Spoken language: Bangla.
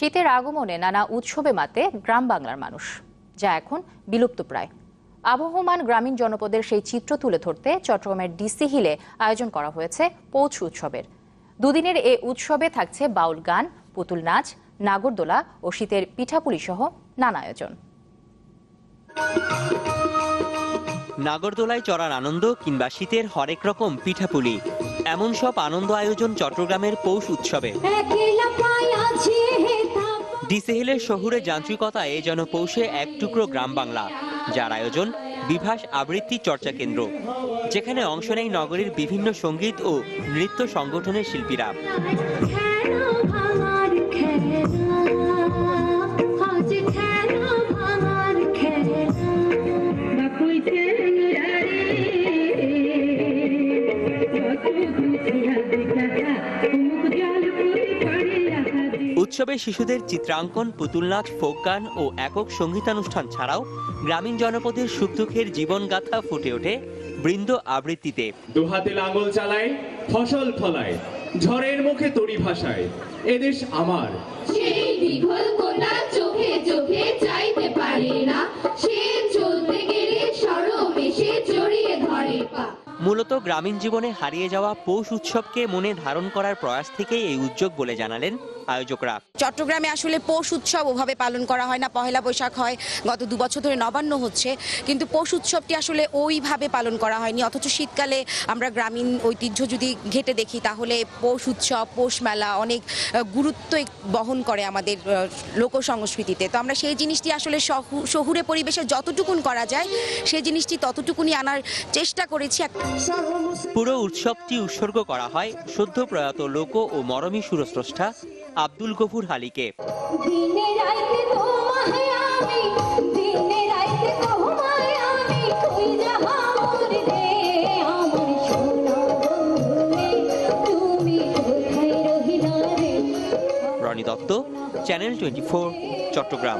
শীতের আগমনে নানা উৎসবে মাতে গ্রাম বাংলার মানুষ। যা এখন বিলুপ্ত প্রায় আবহমান গ্রামীণ জনপদের সেই চিত্র তুলে ধরতে চট্টগ্রামের ডিসি হিলে আয়োজন করা হয়েছে পৌষ উৎসবের। দুদিনের এ উৎসবে থাকছে বাউল গান পুতুল নাচ নাগরদোলা ও শীতের পিঠাপুলি সহ নানা আয়োজন। নাগরদোলায় চড়ার আনন্দ কিংবা শীতের হরেক রকম পিঠাপুলি এমন সব আনন্দ আয়োজন চট্টগ্রামের পৌষ উৎসবে। ডিসেহিলের শহুরে যান্ত্রিকতায় যেন পৌঁছে এক টুকরো গ্রাম বাংলা, যার আয়োজন বিভাস আবৃত্তি চর্চা কেন্দ্র, যেখানে অংশ নেয় নগরীর বিভিন্ন সংগীত ও নৃত্য সংগঠনের শিল্পীরা। উৎসবে শিশুদের চিত্রাঙ্কন পুতুল নাচ ফোক গান ও একক সঙ্গীতানুষ্ঠান ছাড়াও গ্রামীণ জনপদের সুখ দুঃখের জীবনগাথা ফুটে ওঠে বৃন্দ আবৃত্তিতে। দুহাতে লাঙ্গল চালায় ফসল ফলায় ঝড়ের মুখে তরি ভাষায় এদেশ আমার। সেই দীঘল কোটা চোখে চোখে চাইতে পারে না সে চলতে গেলে সরম এসে জড়িয়ে ধরে পা। মূলত গ্রামীণ জীবনে হারিয়ে যাওয়া পৌষ উৎসবকে মনে ধারণ করার প্রয়াস থেকেই এই উদ্যোগ বলে জানালেন আয়োজকরা চট্টগ্রামে আসলে পৌষ উৎসব ওভাবে পালন করা হয় না পহেলা বৈশাখ হয় গত দু বছর ধরে নবান্ন হচ্ছে কিন্তু পৌষ উৎসবটি আসলে ওইভাবে পালন করা হয়নি অথচ শীতকালে আমরা গ্রামীণ ঐতিহ্য যদি ঘেটে দেখি তাহলে পৌষ উৎসব পৌষ মেলা অনেক গুরুত্ব বহন করে আমাদের লোক সংস্কৃতিতে তো আমরা সেই জিনিসটি আসলে শহু- শহুরে পরিবেশে যতটুকুন করা যায় সেই জিনিসটি ততটুকুনি আনার চেষ্টা করেছি পুরো উৎসবটি উৎসর্গ করা হয় সদ্য প্রয়াত লোক ও মরমী সুরস্রষ্টা Abdul Gafur হালিকে। Roni Dutta channel twenty Chittagong